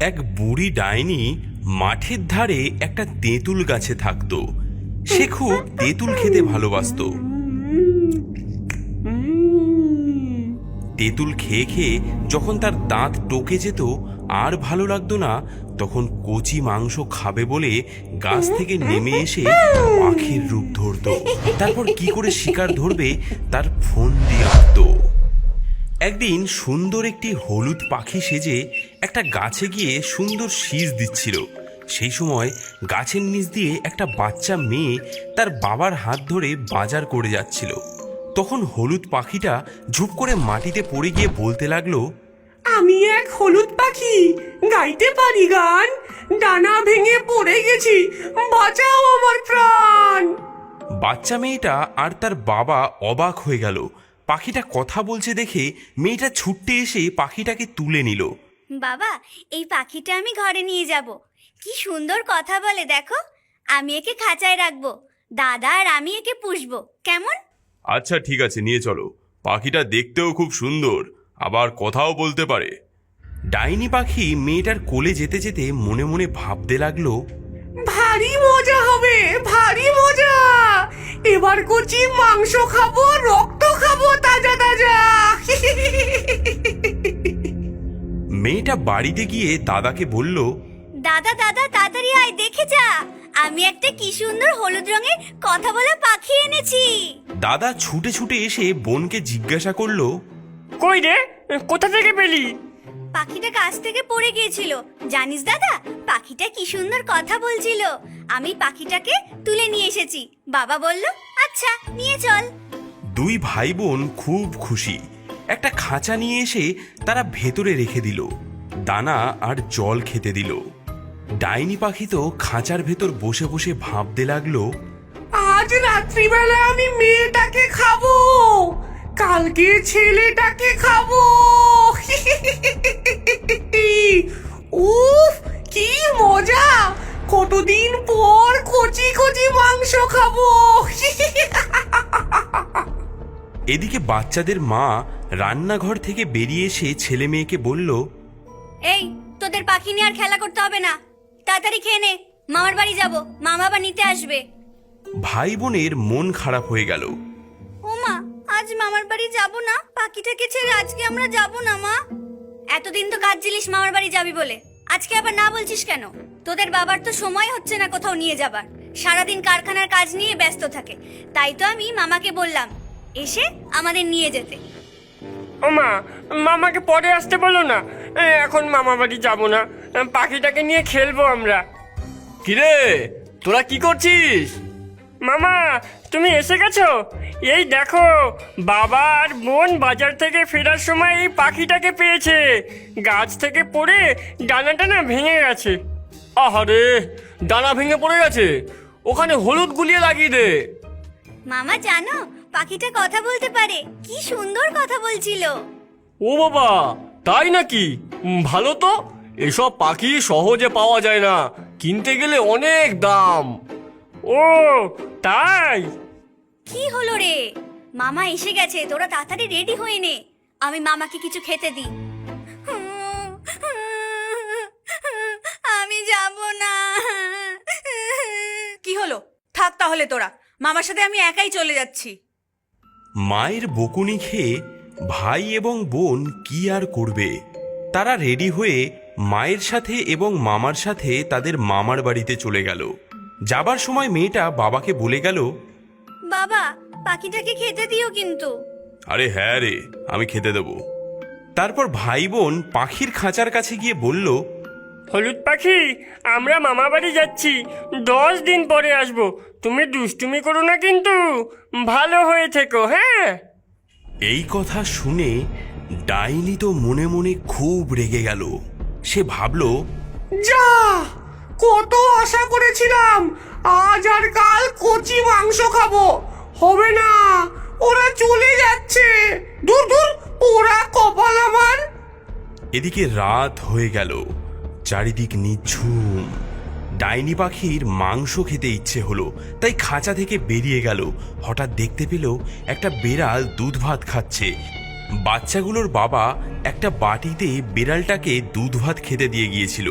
এক বুড়ি ডাইনি মাঠের ধারে একটা তেঁতুল গাছে থাকতো। সে খুব তেঁতুল খেতে ভালোবাসতো। তেঁতুল খেয়ে খেয়ে যখন তার দাঁত টোকে যেত, আর ভালো লাগতো না, তখন কচি মাংস খাবে বলে গাছ থেকে নেমে এসে পাখির রূপ ধরতো। তারপর কি করে শিকার ধরবে, তার ফোন দিয়ে আঁকতো। একদিন সুন্দর একটি হলুদ পাখি সেজে একটা গাছে গিয়ে সুন্দর শীষ দিচ্ছিল। সেই সময় গাছের নিচ দিয়ে একটা বাচ্চা মেয়ে তার বাবার হাত ধরে বাজার করে যাচ্ছিল। তখন হলুদ পাখিটা ঝুপ করে মাটিতে পড়ে গিয়ে বলতে লাগল আমি এক হলুদ পাখি গাইতে পারি গান? ডানা ভেঙে পড়ে গেছি বাঁচাও আমার প্রাণ! বাচ্চা মেয়েটা আর তার বাবা অবাক হয়ে গেল। পাখিটা কথা বলছে দেখে মেয়েটা ছুটতে এসে পাখিটাকে তুলে নিল। বাবা এই পাখিটা আমি ঘরে নিয়ে যাব। কি সুন্দর কথা বলে দেখো। আমি একে খাঁচায় রাখব। দাদা আর আমি একে পুষবো। কেমন? আচ্ছা ঠিক আছে নিয়ে চলো। পাখিটা দেখতেও খুব সুন্দর আবার কথাও বলতে পারে। ডাইনি পাখি মেয়েটার কোলে যেতে যেতে মনে মনে ভাবতে লাগল ভারী মজা হবে ভারী মজা! এবার কচি মাংস খাব রক্ত খাব তাজা তাজা। মেয়েটা বাড়িতে গিয়ে দাদাকে বলল দাদা দাদা তাড়াতাড়ি আয় দেখে যা। আমি একটা কি সুন্দর হলুদ রঙের কথা বলা পাখি এনেছি। দাদা ছুটে ছুটে এসে বোনকে জিজ্ঞাসা করল কই রে? কোথা থেকে পেলি? পাখিটা কাছ থেকে পড়ে গিয়েছিল। জানিস দাদা পাখিটা কি সুন্দর কথা বলছিল। আমি পাখিটাকে তুলে নিয়ে এসেছি। বাবা বলল আচ্ছা নিয়ে চল। দুই ভাই বোন খুব খুশি। একটা খাঁচা নিয়ে এসে তারা ভেতরে রেখে দিল। দানা আর জল খেতে দিল। ডাইনি পাখি তো খাঁচার ভেতর বসে বসে ভাবতে লাগল, আজ রাত্রিবেলা আমি মেয়েটাকে খাব। কালকে ছেলেটাকে খাব। উফ, কি মজা! কতদিন পর কচি কচি মাংস খাব। এদিকে বাচ্চাদের মা রান্নাঘর থেকে বেরিয়ে এসে ছেলে মেয়েকে বলল এই তোদের পাখি নিয়ে আর খেলা করতে হবে না। তাড়াতাড়ি খেয়ে নে। মামার বাড়ি যাব। মা বাবা নিতে আসবে। ভাই বোনের মন খারাপ হয়ে গেল। ও মা আজ মামার বাড়ি যাব না? পাখিটাকে ছেড়ে আজকে আমরা যাব না মা? এতদিন তো কাজ ছিলিস মামার বাড়ি যাবি বলে। আজকে আবার না বলছিস কেন? তোদের বাবার তো সময় হচ্ছে না কোথাও নিয়ে যাবার। সারাদিন কারখানার কাজ নিয়ে ব্যস্ত থাকে। তাই তো আমি মামাকে বললাম এসে আমাদের নিয়ে যেতে। ও মা মামাকে পরে আসতে বলো না। এখন মামা বাড়ি যাব না। পাখিটাকে নিয়ে খেলব আমরা। কিরে তোরা কি করছিস? মামা তুমি এসে গেছো? এই দেখো বাবা আর বোন বাজার থেকে ফেরার সময় এই পাখিটাকে পেয়েছে। গাছ থেকে পড়ে ডানাটা না ভেঙে গেছে। আহারে ডানা ভেঙে পড়ে গেছে। ওখানে হলুদ গুলিয়ে লাগিয়ে দে। মামা জানো পাখিটা কথা বলতে পারে। কি সুন্দর কথা বলছিল। ও বাবা তাই নাকি? ভালো তো। এসব পাখি সহজে পাওয়া যায় না। কিনতে গেলে অনেক দাম। ও তাই? কি হলো রে? মামা এসে গেছে তোরা তাড়াতাড়ি রেডি হয়ে নে। আমি মামাকে কিছু খেতে দিই। আমি যাব না। কি হলো? থাক তাহলে তোরা। মামার সাথে আমি একাই চলে যাচ্ছি। মায়ের বকুনি খেয়ে ভাই এবং বোন কি আর করবে? তারা রেডি হয়ে মায়ের সাথে এবং মামার সাথে তাদের মামার বাড়িতে চলে গেল। যাবার সময় মেয়েটা বাবাকে বলে গেল বাবা পাখিটাকে খেতে দিও কিন্তু। আরে হ্যাঁ রে আমি খেতে দেবো। তারপর ভাই বোন পাখির খাঁচার কাছে গিয়ে বলল হলুদ পাখি আমরা মামা বাড়ি যাচ্ছি। দশ দিন পরে আসব। তুমি দুষ্টুমি করো না কিন্তু। ভালো হয়ে থেকো হ্যাঁ? এই কথা শুনে ডাইনি তো মনে মনে খুব রেগে গেল। সে ভাবল যা! কত আশা করেছিলাম আজ আর কাল কচি মাংস খাব। হবে না ওরা চলে যাচ্ছে। দূর দূর ওরা কপাল আমার। এদিকে রাত হয়ে গেল। চারিদিক নিঝুম। ডাইনি পাখির মাংস খেতে ইচ্ছে হলো, তাই খাঁচা থেকে বেরিয়ে গেল। হঠাৎ দেখতে পেল একটা বেড়াল দুধ ভাত খাচ্ছে। বাচ্চাগুলোর বাবা একটা বাটিতে বিড়ালটাকে দুধ ভাত খেতে দিয়ে গিয়েছিল।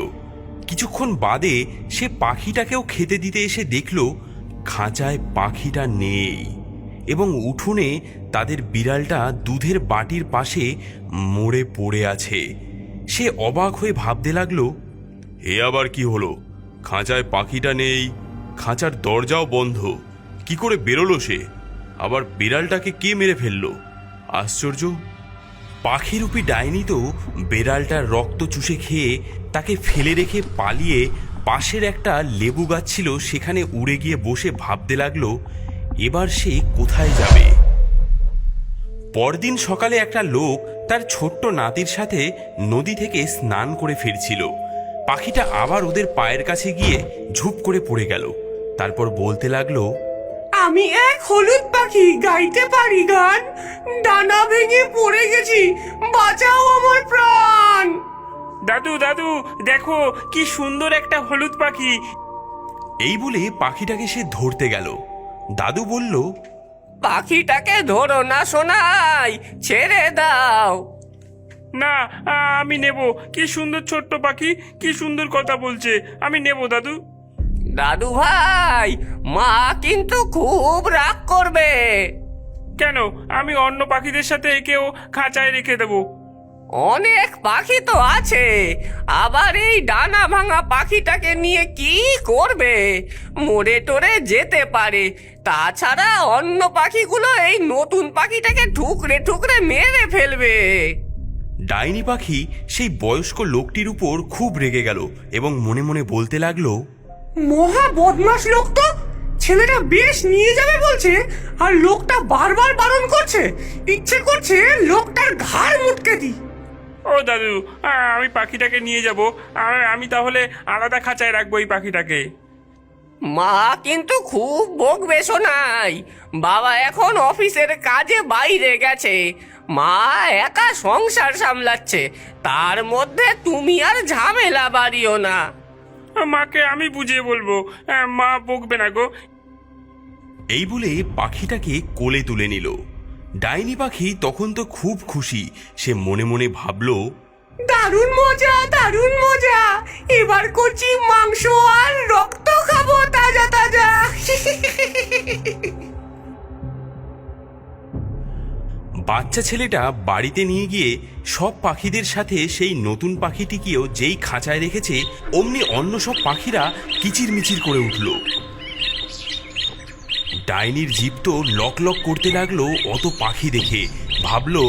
কিছুক্ষণ বাদে সে পাখিটাকেও খেতে দিতে এসে দেখল খাঁচায় পাখিটা নেই এবং উঠোনে তাদের বিড়ালটা দুধের বাটির পাশে মরে পড়ে আছে। সে অবাক হয়ে ভাবতে লাগল এ আবার কি হলো? খাঁচায় পাখিটা নেই, খাঁচার দরজাও বন্ধ। কি করে বেরোলো সে? আবার বিড়ালটাকে কে মেরে ফেলল? আশ্চর্য। পাখিরূপী ডাইনি তো বেড়ালটার রক্ত চুষে খেয়ে তাকে ফেলে রেখে পালিয়ে পাশের একটা লেবু গাছ ছিল সেখানে উড়ে গিয়ে বসে ভাবতে লাগল, এবার সে কোথায় যাবে? পরদিন সকালে একটা লোক তার ছোট্ট নাতির সাথে নদী থেকে স্নান করে ফিরছিল। পাখিটা আবার ওদের পায়ের কাছে গিয়ে ঝুপ করে পড়ে গেল। তারপর বলতে লাগল আমি এক হলুদ পাখি গাইতে পারি গান। ডানা ভেঙে পড়ে গেছি বাঁচাও আমার প্রাণ। দাদু দাদু দেখো কি সুন্দর একটা হলুদ পাখি। এই বলে পাখিটাকে সে ধরতে গেল। দাদু বলল পাখিটাকে ধরো না সোনাই ছেড়ে দাও। না আমি নেব। কি সুন্দর ছোট্ট পাখি কি সুন্দর কথা বলছে। আমি নেব দাদু। দাদু ভাই মা কিন্তু খুব রাগ করবে। কেন? আমি অন্য পাখিদের সাথে একেও খাঁচায় রেখে দেবো। অনেক পাখি তো আছে। আবার এই ডানা ভাঙা পাখিটাকে নিয়ে কি করবে? মরে টরে যেতে পারে। তাছাড়া অন্য পাখিগুলো এই নতুন পাখিটাকে ঠুকরে ঠুকরে মেরে ফেলবে। ডাইনি পাখি সেই বয়স্ক লোকটির উপর খুব রেগে গেল এবং মনে মনে বলতে লাগল মহা বদমাস লোক তো! ছেলেটা বেশ নিয়ে যাবে বলছে আর লোকটা বারবার বারণ করছে। ইচ্ছে করছে লোকটার ঘাড় মুটকে দিই। ও দাদু আমি পাখিটাকে নিয়ে যাব আর আমি তাহলে আলাদা খাঁচায় রাখব এই পাখিটাকে। মা কিন্তু খুব বকবে শোনাই বাবা এখন অফিসের কাজে বাইরে গেছে। মা একা সংসার সামলাচ্ছে তার মধ্যে তুমি আর ঝামেলা বাড়িও না। মাকে আমি বুঝিয়ে বলব মা বকবে না গো। এই বলে পাখিটাকে কোলে তুলে নিল। ডাইনি পাখি তখন তো খুব খুশি সে মনে মনে ভাবলো দারুণ মজা দারুণ মজা। এবার করছি মাংস আর রক্ত খাব তাজা তাজা। বাচ্চা ছেলেটা বাড়িতে নিয়ে গিয়ে সব পাখিদের সাথে সেই নতুন পাখিটিকেও যেই খাঁচায় রেখেছে অমনি অন্য সব পাখিরা কিচিরমিচির করে উঠল। ডাইনির জীব তো লক লক করতে লাগল অত পাখি দেখে। ভাবলো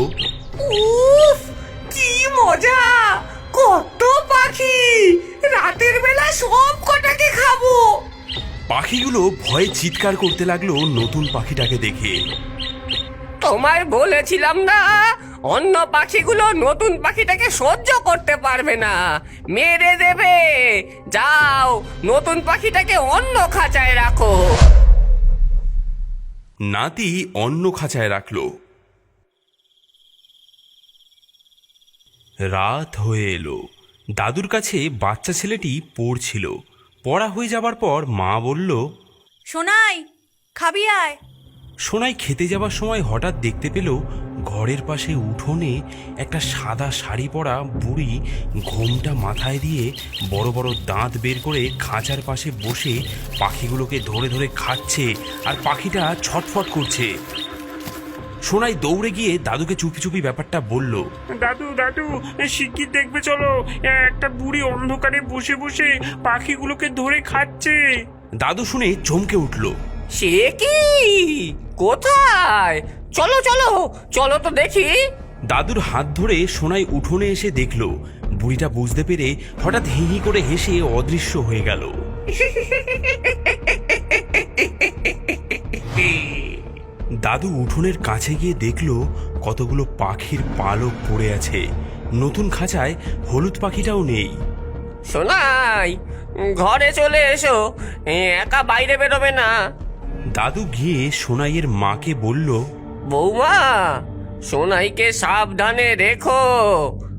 উফ কি মজা! কত পাখি! রাতের বেলা সব কটাকে খাব! পাখিগুলো ভয়ে চিৎকার করতে লাগল নতুন পাখিটাকে দেখে। তোমায় বলেছিলাম না অন্য পাখিগুলো নতুন পাখিটাকে সহ্য করতে পারবে না। মেরে দেবে। যাও নতুন পাখিটাকে অন্য খাঁচায় রাখো। নাতি অন্য খাঁচায় রাখল। রাত হয়ে এলো। দাদুর কাছে বাচ্চা ছেলেটি পড়ছিল। পড়া হয়ে যাবার পর মা বলল সোনাই খাবি আয়। সোনাই খেতে যাবার সময় হঠাৎ দেখতে পেল ঘরের পাশে উঠোনে একটা সাদা শাড়ি পরা বুড়ি ঘোমটা মাথায় দিয়ে বড় বড় দাঁত বের করে খাঁচার পাশে বসে পাখিগুলোকে ধরে ধরে খাচ্ছে আর পাখিটা ছটফট করছে। সোনাই দৌড়ে গিয়ে দাদুকে চুপি চুপি ব্যাপারটা বলল দাদু দাদু শিগগির দেখবে চলো। একটা বুড়ি অন্ধকারে বসে বসে পাখিগুলোকে ধরে খাচ্ছে। দাদু শুনে চমকে উঠল। সে কি? কোথায়? চলো চলো চলো তো দেখি। দাদুর হাত ধরে সোনাই উঠোনে এসে দেখল। বুড়িটা বুঝতে পেরে হঠাৎ হি হি করে হেসে অদৃশ্য হয়ে গেল। দাদু উঠোনের কাছে গিয়ে দেখল কতগুলো পাখির পালক পড়ে আছে। নতুন খাঁচায় হলুদ পাখিটাও নেই। সোনাই ঘরে চলে এসো। একা বাইরে বেরোবে না। দাদু গিয়ে সোনাইয়ের মাকে বলল বৌমা সোনাইকে সাবধানে রেখো।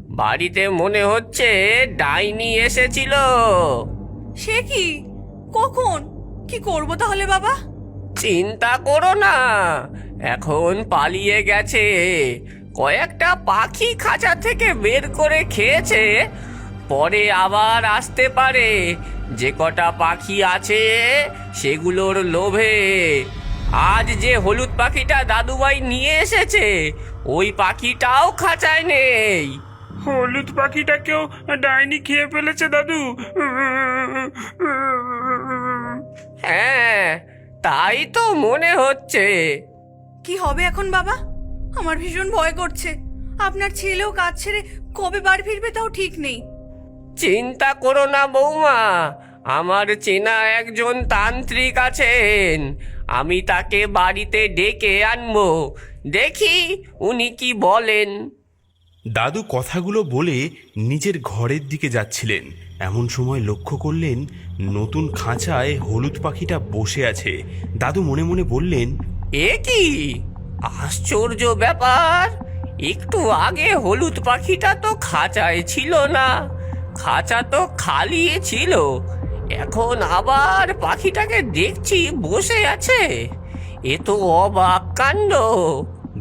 বাড়িতে মনে হচ্ছে ডাইনি এসেছিল। সে কি? কখন? কি করব তাহলে বাবা? চিন্তা করো না এখন পালিয়ে গেছে। কয়েকটা পাখি খাঁচা থেকে বের করে খেয়েছে পরে আবার আসতে পারে। যে কটা পাখি আছে সেগুলোর লোভে। আজ যে হলুদ পাখিটা দাদুভাই নিয়ে এসেছে ওই পাখিটাও খাঁচায় নেই। হলুদ পাখিটাকেও ডাইনি খেয়ে ফেলেছে দাদু। হ্যাঁ তাই তো মনে হচ্ছে। কি হবে এখন বাবা? আমার ভীষণ ভয় করছে। আপনার ছেলেও কাজ ছেড়ে কবে বাড়ি ফিরবে তাও ঠিক নেই। চিন্তা করো না বৌমা। আমার চেনা একজন তান্ত্রিক আছেন। আমি তাকে বাড়িতে ডেকে আনব। দেখি উনি কি বলেন। দাদু কথাগুলো বলে নিজের ঘরের দিকে যাচ্ছিলেন। এমন সময় লক্ষ্য করলেন নতুন খাঁচায় হলুদ পাখিটা বসে আছে। দাদু মনে মনে বললেন এ কি? আশ্চর্য ব্যাপার। একটু আগে হলুদ পাখিটা তো খাঁচায় ছিল না। খাঁচা তো খালি ছিল। এখন আবার পাখিটাকে দেখছি বসে আছে। এ তো অবাক কাণ্ড।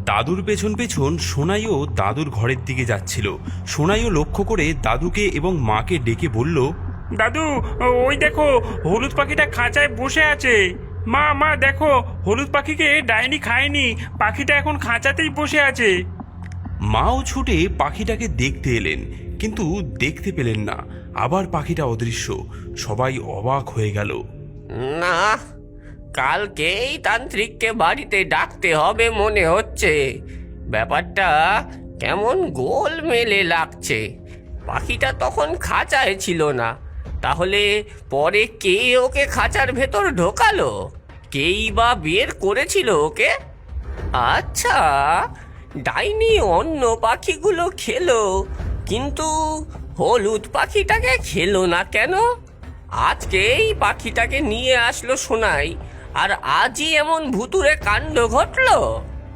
দাদুর পেছন পেছন সোনাইও দাদুর ঘরের দিকে যাচ্ছিল। সোনাইও লক্ষ্য করে দাদুকে এবং মাকে ডেকে বলল দাদু ওই দেখো হলুদ পাখিটা খাঁচায় বসে আছে। মা মা দেখো হলুদ পাখিকে ডাইনি খায়নি পাখিটা এখন খাঁচাতেই বসে আছে। মাও ছুটে পাখিটাকে দেখতে এলেন। কিন্তু দেখতে পেলেন না। আবার পাখিটা অদৃশ্য। সবাই অবাক হয়ে গেল। না, কালকেই তান্ত্রিককে বাড়িতে ডাকতে হবে মনে হচ্ছে। ব্যাপারটা কেমন গোল মেলে লাগছে। পাখিটা তখন খাঁচায় ছিল না। তাহলে পরে কে ওকে খাঁচার ভেতর ঢোকালো? কেই বা বের করেছিল ওকে? আচ্ছা ডাইনি অন্য পাখিগুলো খেলো। কিন্তু হলুদ পাখিটাকে খেলো না কেন? আজকে এই পাখিটাকে নিয়ে আসলো শোনাই আর আজই এমন ভুতুরে কাণ্ড ঘটলো?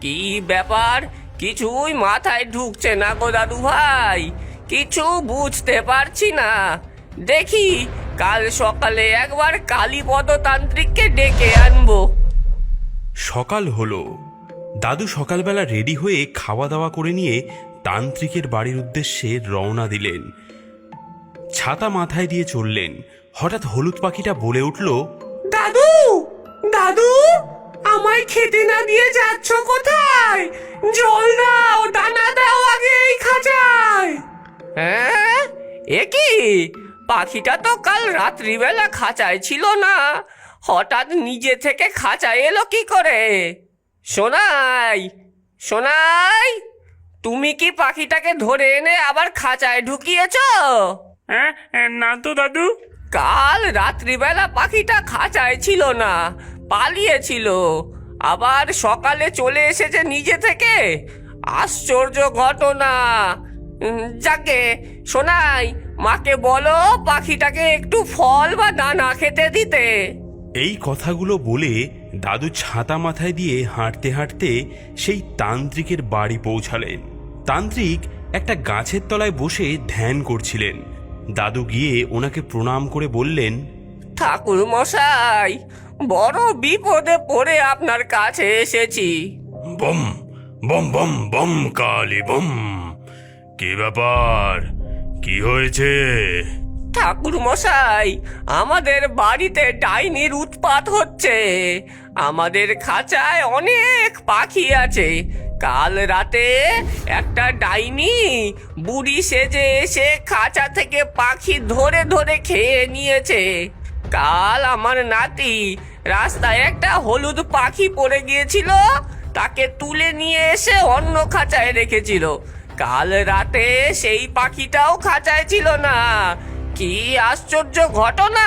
কি ব্যাপার? কিছুই মাথায় ঢুকছে না গো দাদু ভাই, কিছু বুঝতে পারছি না। দেখি, কাল সকালে একবার কালীপদ তান্ত্রিককে ডেকে আনব। সকাল হলো। দাদু সকালবেলা রেডি হয়ে খাওয়া দাওয়া করে নিয়ে তান্ত্রিকের বাড়ির উদ্দেশ্যে রওনা দিলেন। ছাতা মাথায় দিয়ে চললেন। হঠাৎ হলুদ পাখিটা বলে উঠল, দাদু! দাদু! আমায় খেতে না দিয়ে যাচ্ছ কোথায়? জল দাও, দানা দাও আগে এই খাঁচায়! হ্যাঁ? এ কি? পাখিটা তো কাল রাত্রিবেলা খাঁচায় ছিল না। হঠাৎ নিজে থেকে খাঁচায় এলো কি করে? সোনাই সোনাই! তুমি কি পাখিটাকে ধরে এনে আবার খাঁচায় ঢুকিয়েছ? হ্যাঁ না তো দাদু। কাল রাত্রিবেলা পাখিটা খাঁচায় ছিল না পালিয়েছিল। আবার সকালে চলে এসেছে নিজে থেকে। আশ্চর্য ঘটনা। যাকে শোনাই মাকে বলো পাখিটাকে একটু ফল বা দানা খেতে দিতে। এই কথাগুলো বলে দাদু ছাতা মাথায় দিয়ে হাঁটতে হাঁটতে সেই তান্ত্রিকের বাড়ি পৌঁছালেন। তান্ত্রিক একটা গাছের তলায় বসে ধ্যান করছিলেন। দাদু গিয়ে ওনাকে প্রণাম করে বললেন ঠাকুর মশাই বড় বিপদে পড়ে আপনার কাছে এসেছি। বম বম বম বম কালি বম। কি ব্যাপার? কি হয়েছে? ঠাকুর মশাই আমাদের বাড়িতে ডাইনির উৎপাত হচ্ছে। আমাদের খাঁচায় অনেক পাখি আছে। কাল রাতে একটা ডাইনি বুড়ি সেজে এসে খাঁচা থেকে পাখি ধরে ধরে খেয়ে নিয়েছে। কাল আমার নাতি রাস্তায় একটা হলুদ পাখি পড়ে গিয়েছিল, তাকে তুলে নিয়ে এসে অন্য খাঁচায় রেখেছিল। কাল রাতে সেই পাখিটাও খাঁচায় ছিল না। কি আশ্চর্য ঘটনা?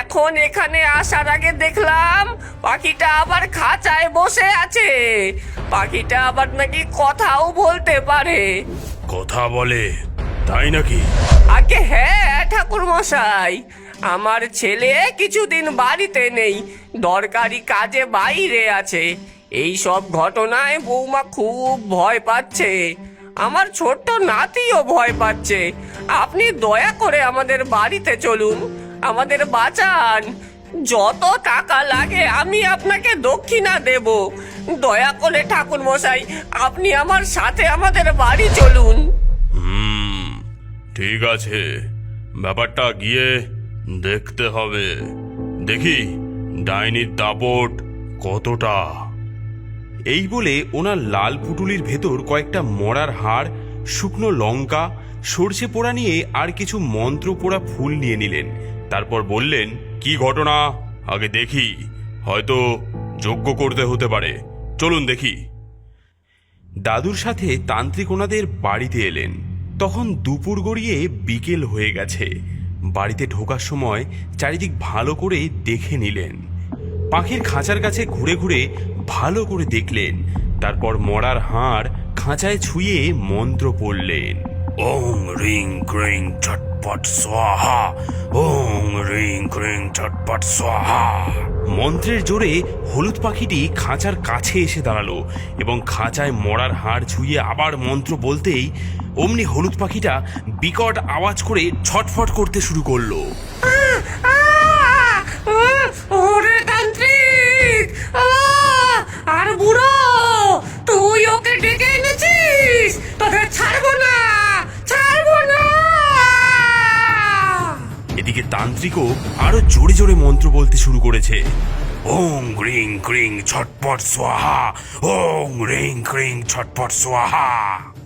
এখন এখানে আসার আগে দেখলাম পাখিটা আবার খাঁচায় বসে আছে। পাখিটা আবার নাকি কথাও বলতে পারে। কথা বলে তাই নাকি? আগে হ্যাঁ ঠাকুর মশাই। আমার ছেলে কিছুদিন বাড়িতে নেই দরকারি কাজে বাইরে আছে। এই সব ঘটনায় বৌমা খুব ভয় পাচ্ছে। আমার ছোট্ট নাতিও ভয় পাচ্ছে। আপনি দয়া করে আমাদের বাড়িতে চলুন, আমাদের বাঁচান। যত টাকা লাগে আমি আপনাকে দক্ষিণা দেব। দয়া করে ঠাকুর মশাই আপনি আমার সাথে আমাদের বাড়ি চলুন। ঠিক আছে। ব্যাপারটা গিয়ে দেখতে হবে। দেখি ডাইনির দাপট কতটা। এই বলে ওনার লাল পুটুলির ভেতর কয়েকটা মরার হাড়, শুকনো লঙ্কা, সর্ষে পোড়া নিয়ে আর কিছু মন্ত্র পোড়া ফুল নিয়ে নিলেন। তারপর বললেন, কি ঘটনা? আগে দেখি। হয়তো যজ্ঞ করতে হতে পারে। চলুন দেখি। দাদুর সাথে তান্ত্রিক ওনাদের বাড়িতে এলেন। তখন দুপুর গড়িয়ে বিকেল হয়ে গেছে। বাড়িতে ঢোকার সময় চারিদিক ভালো করে দেখে নিলেন। পাখির খাঁচার কাছে ঘুরে ঘুরে ভালো করে দেখলেন। তারপর মরার হাড় খাঁচায় ছুঁয়ে মন্ত্র পড়লেন। ওং রিং ক্রিং চটপট স্বাহা। ওং রিং ক্রিং চটপট স্বাহা। মন্ত্রের জোরে হলুদ পাখিটি খাঁচার কাছে এসে দাঁড়াল এবং খাঁচায় মরার হাড় ছুঁয়ে আবার মন্ত্র বলতেই অমনি হলুদ পাখিটা বিকট আওয়াজ করে ছটফট করতে শুরু করল আহ! আহ! ওরে তান্ত্রিক আহ! আর বুড়ো তুই ওকে ডেকে এনেছিস তোদের ছাড়বো না ছাড়বো না এদিকে আরও জোরে জোরে মন্ত্র বলতে শুরু করেছে। ওং রিং ক্রিং ছটপট সোহা ওং, রিং ক্রিং ছটপট সোহা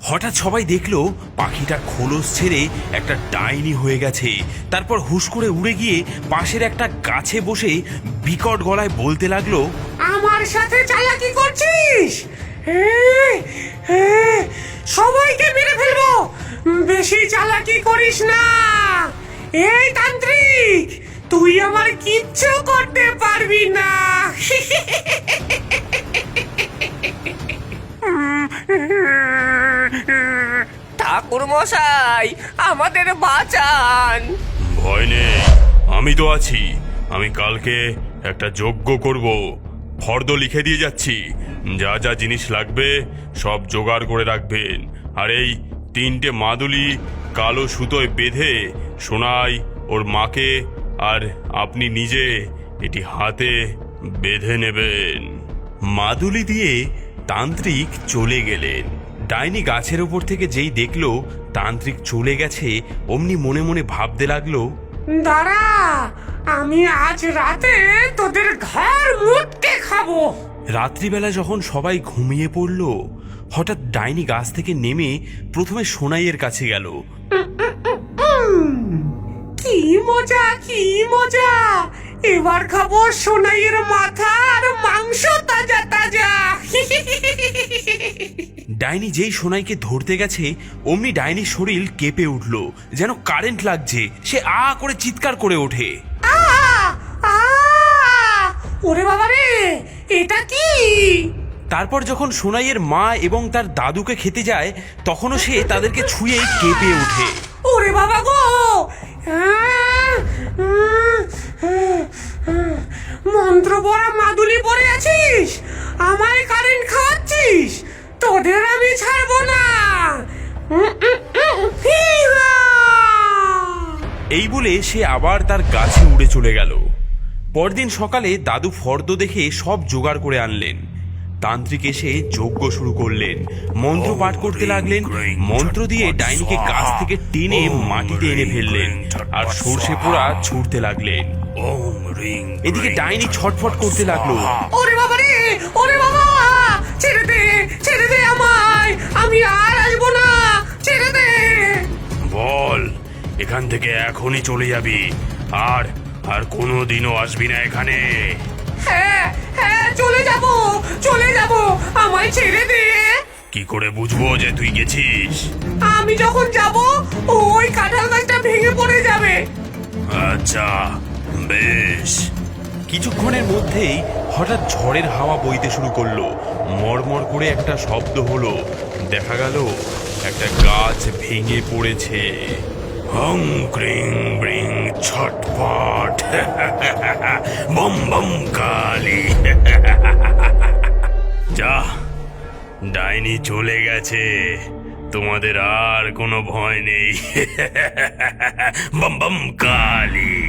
হঠাৎ সবাই দেখল পাখিটা খোলস ছেড়ে একটা ডাইনি হয়ে গেছে। তারপর হুশ করে উড়ে গিয়ে পাশের একটা গাছে বসে বিকট গলায় বলতে লাগল, আমার সাথে চালাকি করছিস? সবাইকে মেরে ফেলব। বেশি চালাকি করিস না। এই তান্ত্রিক তুই আমার কিচ্ছু করতে পারবি না। ঠাকুর মশাই আমাদের বাঁচান। ভয় নেই আমি তো আছি। আমি কালকে একটা যজ্ঞ করব। ফর্দ লিখে দিয়ে যাচ্ছি। যা যা জিনিস লাগবে সব জোগাড় করে রাখবেন। আর এই তিনটে মাদুলি কালো সুতোয় বেঁধে সোনাই ওর মাকে আর আপনি নিজে এটি হাতে বেঁধে নেবেন। মাদুলি দিয়ে তান্ত্রিক চলে গেলেন। ডাইনি গাছের ওপর থেকে যেই দেখল তান্ত্রিক চলে গেছে অমনি মনে মনে ভাবতে লাগল দাঁড়া আমি আজ রাতে তোদের ঘর মুটকে খাব। রাত্রিবেলা যখন সবাই ঘুমিয়ে পড়ল হঠাৎ ডাইনি গাছ থেকে নেমে প্রথমে সোনাইয়ের কাছে গেল। কি মজা কি মজা? এবার খাব সোনাইয়ের মাথা আর মাংস তাজা তাজা। ডাইনি যেই সোনাইকে ধরতে গেছে অমনি ডাইনির শরীর কেঁপে উঠল যেন কারেন্ট লাগছে। সে আ করে চিৎকার করে ওঠে! ওরে বাবা রে এটা কি? তারপর যখন সোনাইয়ের মা এবং তার দাদুকে খেতে যায় তখনও সে তাদেরকে ছুঁয়ে কেঁপে ওঠে। ওরে বাবা গো মন্ত্র পড়া মাদুলি পরে আছিস? আমায় কারেন্ট খাওয়াচ্ছিস? তোদের আমি ছাড়বো না! এই বলে সে আবার তার গাছে উড়ে চলে গেল। পরদিন সকালে দাদু ফর্দ দেখে সব জোগাড় করে আনলেন। তান্ত্রিক এসে যজ্ঞ শুরু করলেন। মন্ত্র পাঠ করতে লাগলেন। মন্ত্র দিয়ে ডাইনিকে গাছ থেকে টেনে মাটিতে এনে ফেললেন। আর সর্ষে পোড়া ছুটতে লাগলেন। এদিকে ডাইনি ছটফট করতে লাগল। ওরে বাবা রে ওরে বাবা! ছেড়ে দে ছেড়ে দে আমায়। আমি আর আসব না। ছেড়ে দে। বল এখান থেকে এখনই চলে যাবি। আর আর কোনোদিনও আসবি না এখানে। হ্যাঁ হ্যাঁ চলে যাব চলে যাব। আমায় ছেড়ে দে। কি করে বুঝব যে তুই গেছিস? আমি যখন যাব ওই কাঁঠাল গাছটা ভেঙে পড়ে যাবে। আচ্ছা বেশ। কিছুক্ষণের মধ্যেই হঠাৎ ঝড়ের হাওয়া বইতে শুরু করল। মরমর করে একটা শব্দ হলো। দেখা গেল একটা গাছ ভেঙে পড়েছে। হং, ক্রিং, ব্রিং ছটপট বম বম, কালি। যা, ডাইনি চলে গেছে। তোমাদের আর কোনো ভয় নেই। Bomb bomb, Kali.